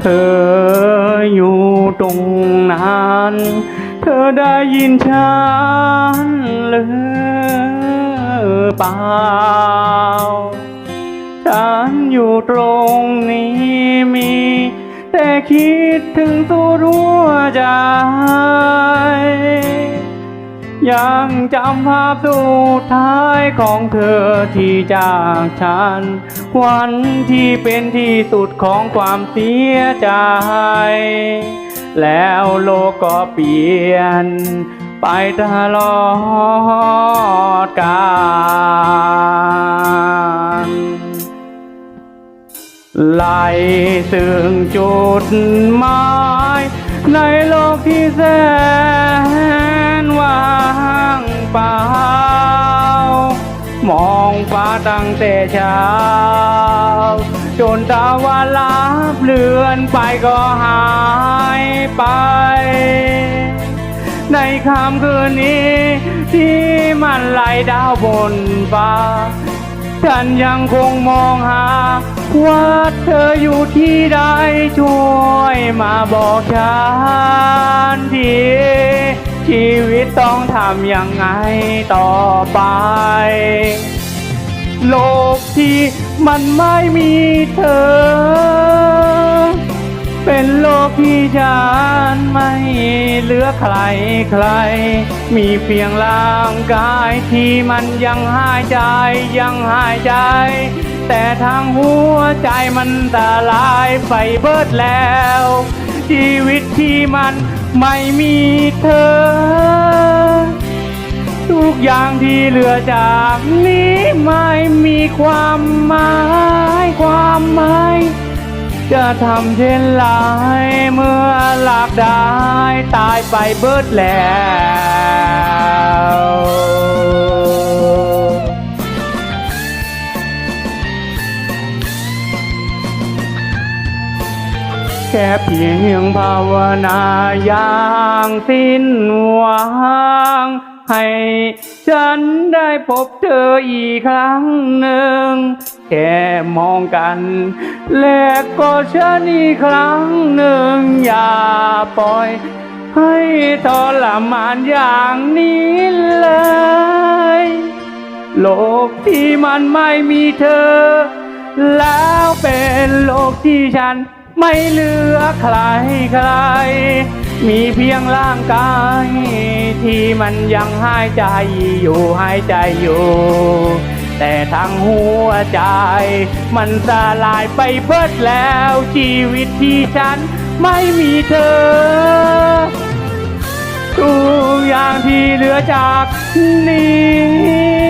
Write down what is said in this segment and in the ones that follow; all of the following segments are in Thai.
เธออยู่ตรงนั้น เธอได้ยินฉันหรือเปล่า ฉันอยู่ตรงนี้มี แต่คิดถึงตัวรัวใจ ยังจำภาพสุดท้ายของเธอที่จากฉัน วันที่เป็นที่สุดของความเสียใจ แล้วโลกก็เปลี่ยน ไปตลอดกาลไหล่ซึ่งจุดหมายในโลกที่แสน เปล่ามองฟ้าตั้งแต่เช้า จนตะวันลับเลือนไปก็หายไป ในค่ำคืนนี้ ที่มันไหลดาวบนฟ้า ฉันยังคงมองหา ว่าเธออยู่ที่ใดช่วยมาบอกฉันที ชีวิตต้องทำยังไงต่อไป โลกที่มันไม่มีเธอ เป็นโลกที่ฉันไม่เหลือใครใคร มีเพียงร่างกายที่มันยังหายใจยังหายใจ แต่ทางหัวใจมันสลายไปเบิดแล้ว ชีวิตที่มัน ไม่มีเธอ ทุกอย่างที่เหลือจากนี้ไม่มีความหมายความหมายจะทำเช่นไรเมื่อหลักได้ตายไปเบิดแล้ว แค่เพียงภาวนาอย่างสิ้นหวัง ให้ฉันได้พบเธออีกครั้งหนึ่ง แค่มองกัน และก็ฉันอีกครั้งหนึ่งอย่าปล่อย ให้ทรมานอย่างนี้เลย โลกที่มันไม่มีเธอ แล้วเป็นโลกที่ฉัน ไม่เหลือใครใคร มีเพียงร่างกาย ที่มันยังหายใจอยู่หายใจอยู่ แต่ทั้งหัวใจ มันสลายไปเบิดแล้วชีวิตที่ฉันไม่มีเธอ ทุกอย่างที่เหลือจากนี้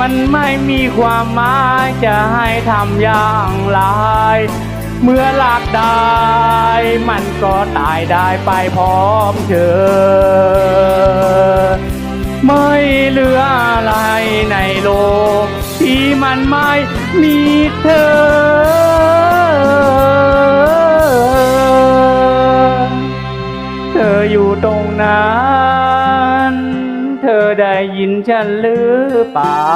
มันไม่มีความหมายจะให้ทำอย่างไร เมื่อหลักได้ มันก็ตายได้ไปพร้อมเธอ ไม่เหลืออะไรในโลก ที่มันไม่มีเธอ เธออยู่ตรงนั้น เธอได้ยินฉันหรือเปล่า